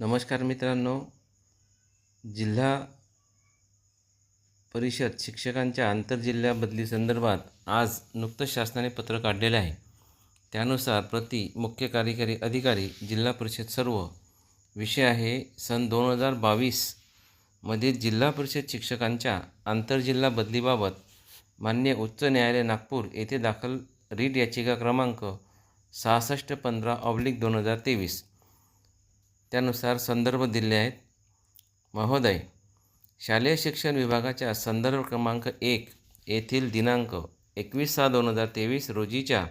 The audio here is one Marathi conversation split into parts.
नमस्कार मित्रांनो. जिल्हा परिषद शिक्षकांच्या आंतरजिल्हा बदली संदर्भात आज नुकतंच शासनाने पत्र काढलेलं आहे. त्यानुसार प्रति मुख्य कार्यकारी अधिकारी जिल्हा परिषद सर्व विषय आहे. सन दोन हजार बावीसमध्ये जिल्हा परिषद शिक्षकांच्या आंतरजिल्हा बदलीबाबत मान्य उच्च न्यायालय नागपूर येथे दाखल रीट याचिका क्रमांक सहासष्ट पंधरा ऑब्लिक दोन हजार तेवीस त्यानुसार संदर्भ दिले आहेत. महोदय शालेय शिक्षण विभागाच्या संदर्भ क्रमांक एक येथील दिनांक एकवीस सहा दोन हजार तेवीस रोजीच्या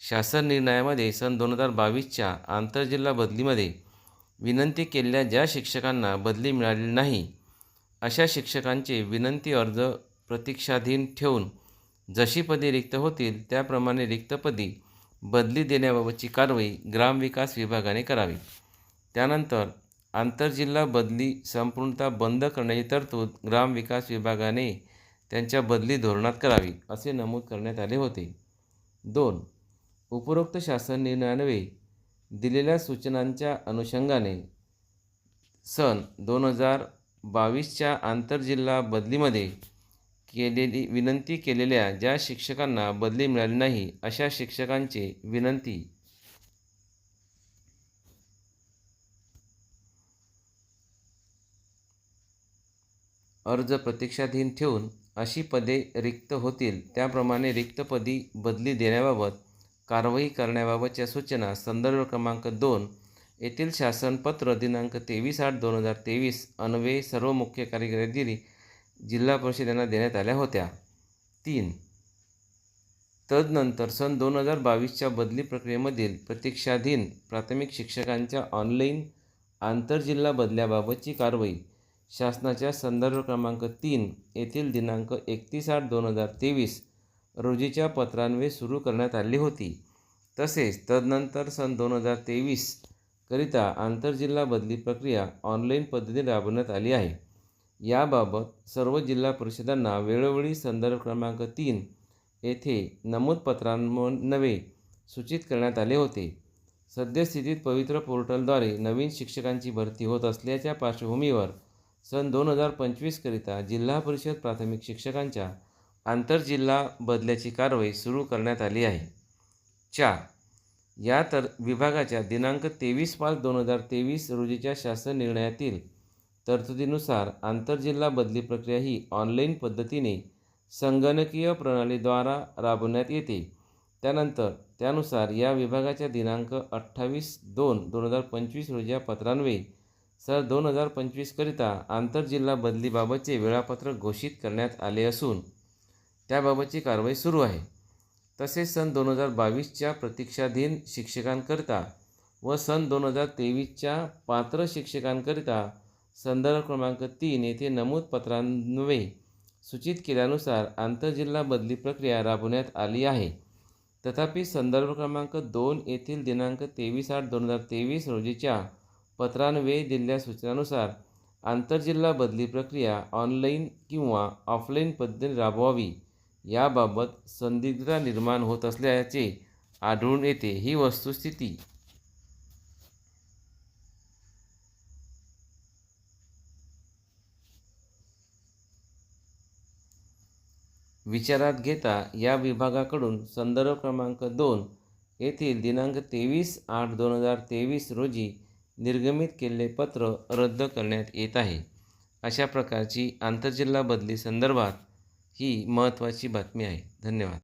शासन निर्णयामध्ये सन दोन हजार बावीसच्या आंतरजिल्हा बदलीमध्ये विनंती केलेल्या ज्या शिक्षकांना बदली मिळालेली नाही अशा शिक्षकांचे विनंती अर्ज प्रतीक्षाधीन ठेवून जशी पदे रिक्त होतील त्याप्रमाणे रिक्तपदी बदली देण्याबाबतची कारवाई ग्रामविकास विभागाने करावी. त्यानंतर आंतरजिल्हा बदली संपूर्णतः बंद करण्याची तरतूद ग्रामविकास विभागाने त्यांच्या बदली धोरणात करावी असे नमूद करण्यात आले होते. दोन. उपरोक्त शासन निर्णयान्वये दिलेल्या सूचनांच्या अनुषंगाने सन दोन हजार बावीसच्या आंतरजिल्हा बदलीमध्ये केलेली विनंती केलेल्या ज्या शिक्षकांना बदली मिळाली नाही अशा शिक्षकांचे विनंती अर्ज प्रतीक्षाधीन ठेवून अशी पदे रिक्त होतील. त्याप्रमाणे रिक्तपदी बदली देण्याबाबत कारवाई करण्याबाबतच्या सूचना संदर्भ क्रमांक दोन येथील शासनपत्र दिनांक तेवीस आठ दोन हजार तेवीस अन्वये सर्व मुख्य कार्यकारी अधिकारी जिल्हा परिषद यांना देण्यात आल्या होत्या. तीन. तदनंतर सन दोन हजार बावीसच्या बदली प्रक्रियेमधील प्रतीक्षाधीन प्राथमिक शिक्षकांच्या ऑनलाईन आंतरजिल्हा बदल्याबाबतची कारवाई शासनाच्या संदर्भ क्रमांक तीन येथील दिनांक एकतीस आठ दोन हजार तेवीस रोजीच्या पत्रान्वये सुरू करण्यात आली होती. तसेच तदनंतर सन दोन हजार तेवीस करिता आंतरजिल्हा बदली प्रक्रिया ऑनलाईन पद्धतीने राबवण्यात आली आहे. याबाबत सर्व जिल्हा परिषदांना वेळोवेळी संदर्भ क्रमांक तीन येथे नमूद पत्रान्वये सूचित करण्यात आले होते. सद्यस्थितीत पवित्र पोर्टलद्वारे नवीन शिक्षकांची भरती होत असल्याच्या पार्श्वभूमीवर सन दोन हजार पंचवीसकरिता जिल्हा परिषद प्राथमिक शिक्षकांच्या आंतरजिल्हा बदल्याची कारवाई सुरू करण्यात आली आहे. चार. या तर विभागाच्या दिनांक तेवीस पाच दोन हजार तेवीस रोजीच्या शासन निर्णयातील तरतुदीनुसार आंतरजिल्हा बदली प्रक्रिया ही ऑनलाईन पद्धतीने संगणकीय प्रणालीद्वारा राबवण्यात येते. त्यानंतर त्यानुसार या विभागाच्या दिनांक अठ्ठावीस दोन दोन हजार पंचवीस रोजी या पत्रान्वये सर दोन हजार पंचवीसकरिता आंतरजिल्हा बदलीबाबतचे वेळापत्रक घोषित करण्यात आले असून त्याबाबतची कारवाई सुरू आहे. तसेच सन दोन हजार बावीसच्या प्रतीक्षाधीन शिक्षकांकरिता व सन दोन हजार तेवीसच्या पात्र शिक्षकांकरिता संदर्भ क्रमांक तीन येथे नमूद पत्रान्वये सूचित केल्यानुसार आंतरजिल्हा बदली प्रक्रिया राबवण्यात आली आहे. तथापि संदर्भ क्रमांक दोन येथील दिनांक तेवीस आठ दोन हजार तेवीस रोजीच्या पत्रान्वये दिलेल्या सूचनानुसार आंतरजिल्हा बदली प्रक्रिया ऑनलाईन किंवा ऑफलाईन पद्धतीने राबवावी याबाबत संदिग्धता निर्माण होत असल्याचे आढळून येते ही वस्तुस्थिती. विचारात घेता या विभागाकडून संदर्भ क्रमांक दोन येथील दिनांक तेवीस आठ दोन हजार तेवीस रोजी निर्गमित केलेले पत्र रद्द करण्यात येत आहे. अशा प्रकारची आंतरजिल्हा बदली संदर्भात ही महत्त्वाची बातमी आहे. धन्यवाद.